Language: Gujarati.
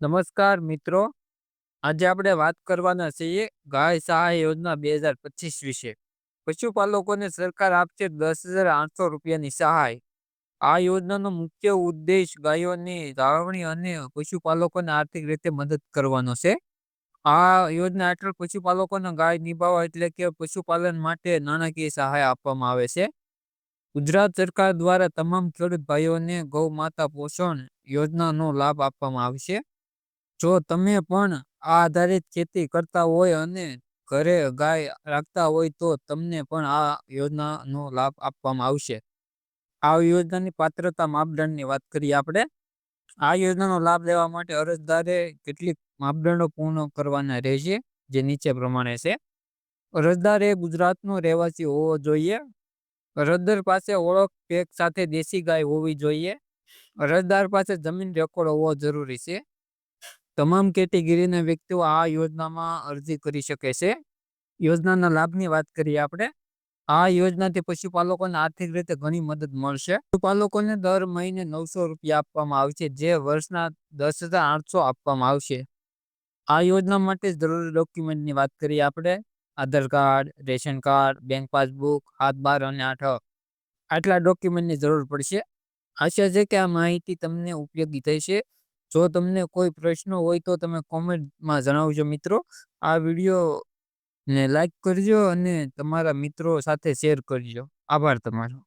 નમસ્કાર મિત્રો. આજે આપણે વાત કરવાના છીએ ગાય સહાય યોજના બે હજાર પચીસ વિશે. પશુપાલકોને સરકાર આપશે દસ હજાર આઠસો રૂપિયાની સહાય. આ યોજનાનો મુખ્ય ઉદ્દેશ ગાયોની જાળવણી અને પશુપાલકોને આર્થિક રીતે મદદ કરવાનો છે. આ યોજના હેઠળ પશુપાલકોને ગાય નિભાવવા એટલે કે પશુપાલન માટે નાણાકીય સહાય આપવામાં આવે છે. ગુજરાત સરકાર દ્વારા તમામ ખેડૂત ભાઈઓને ગૌ માતા પોષણ યોજનાનો લાભ આપવામાં આવશે જો તમે પણ આ આધારિત ખેતી કરતા હોય અને ઘરે ગાય રાખતા હોય તો તમને પણ આ યોજનાનો લાભ આપવામાં આવશે. આ યોજનાની પાત્રતા માપદંડની વાત કરીએ આપણે. આ યોજનાનો લાભ લેવા માટે અરજદારે કેટલીક માપદંડો પૂર્ણ કરવાના રહેશે, જે નીચે પ્રમાણે છે. અરજદાર એ ગુજરાતનો રહેવાસી હોવો જોઈએ. અરજદાર પાસે ઓળખ પેક સાથે દેશી ગાય હોવી જોઈએ. અરજદાર પાસે જમીન રેકોર્ડ હોવો જરૂરી છે. તમામ કેટેગરીના વ્યક્તિઓ આ યોજનામાં અરજી કરી શકે છે. યોજનાના લાભની વાત કરીએ આપણે, આ યોજનાથી પશુપાલકોને આર્થિક રીતે ઘણી મદદ મળશે. પશુપાલકોને દર મહિને નવસો રૂપિયા આપવામાં આવશે જે વર્ષના દસ હજાર આઠસો આપવામાં આવશે. આ યોજના માટે જરૂરી ડોક્યુમેન્ટની વાત કરીએ આપણે, Aadhaar card, ration card, bank passbook, હાથ બાર અને આઠ. આટલા ડોક્યુમેન્ટની જરૂર પડશે. આશા છે કે આ માહિતી તમને ઉપયોગી થઈ છે. જો તમને કોઈ પ્રશ્ન હોય તો તમે કોમેન્ટમાં જણાવજો મિત્રો. આ વીડિયો ને લાઈક કરજો અને તમારા મિત્રો સાથે શેર કરજો. આભાર તમારો.